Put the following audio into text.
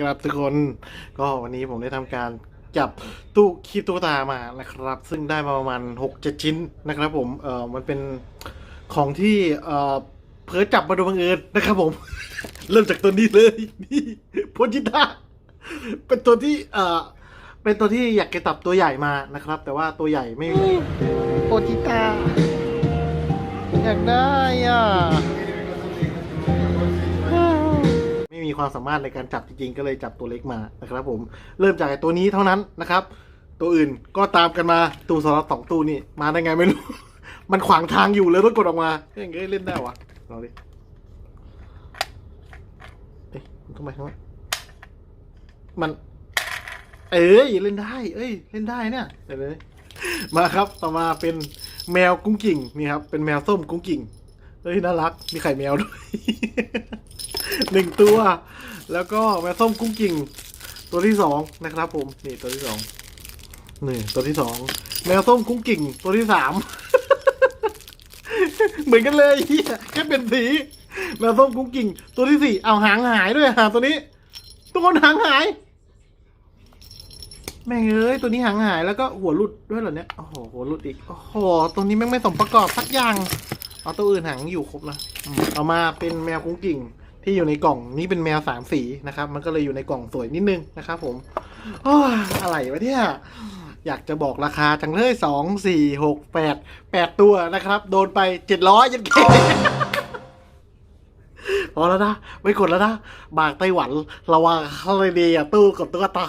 ครับทุกคน ก็วันนี้ผมได้ทำการจับตู้คีบตุ๊กตามานะครับ ซึ่งได้มาประมาณหกเจ็ดชิ้นนะครับผมเออมันเป็นของที่เออเพิ่จับมาโดยบังเอิญนะครับผม เริ่มจากตัวนี้เลยนี่โพจิต้าเป็นตัวที่เออเป็นตัวที่อยากจะตับตัวใหญ่มานะครับ แต่ว่าตัวใหญ่ไม่โพจิต้าอยากได้อะ ความสามารถในการจับจริงๆ ก็เลยจับตัวเล็กมานะครับผมเริ่มจากไอ้ตัวนี้เท่านั้นนะครับ ตัวอื่นก็ตามกันมาตู้สล็อตสองตู้นี่มาได้ไงไม่รู้ มันขวางทางอยู่เลยต้องกดออกมาเฮ้ยเอ้ยเล่นได้วะลองดิเอ๊ะทำไมทำไมมัน เอ้ยเล่นได้ เอ้ย เล่นได้เนี่ยเดี๋ยวเลยมาครับต่อมาเป็นแมวกุ้งกิ่งนี่ครับ เป็นแมวส้มกุ้งกิ่งเฮ้ยน่ารัก มีไข่แมวด้วยหนึ่งตัว แล้วก็แมวส้มกุ้งกิ่ง ตัวที่สองนะครับ ผมนี่ตัวที่สองนี่ตัวที่สองแมวส้มกุ้งกิ่ง ตัวที่สามเหมือนกันเลยแค่เป็นสีแมวส้มกุ้งกิ่ง ตัวที่สี่เอาหางหายด้วยหางตัวนี้ทุกคนหางหาย แม่งเอ้ยตัวนี้หางหายแล้วก็หัวหลุดด้วยเหรอเนี่ยโอ้โหหัวหลุดอีกโอ้โหตัวนี้แม่งไม่สมประกอบสักอย่างเอาตัวอื่นหางอยู่ครบนะเอามาเป็นแมวกุ้งกิ่ง ที่อยู่ในกล่องนี้เป็นแมวสามสีนะครับ มันก็เลยอยู่ในกล่องสวยนิดนึงนะครับ ผมโอ้อะไรวะเนี่ยอยากจะบอกราคาจังเลยสองสี่หกแปดแปดตัวนะครับ โดนไปเจ็ดร้อยยันเคพอแล้วนะ ไม่กดแล้วนะ บากไต้หวัน ระวังเขาเลยดีอะตู้กับตุ๊กตา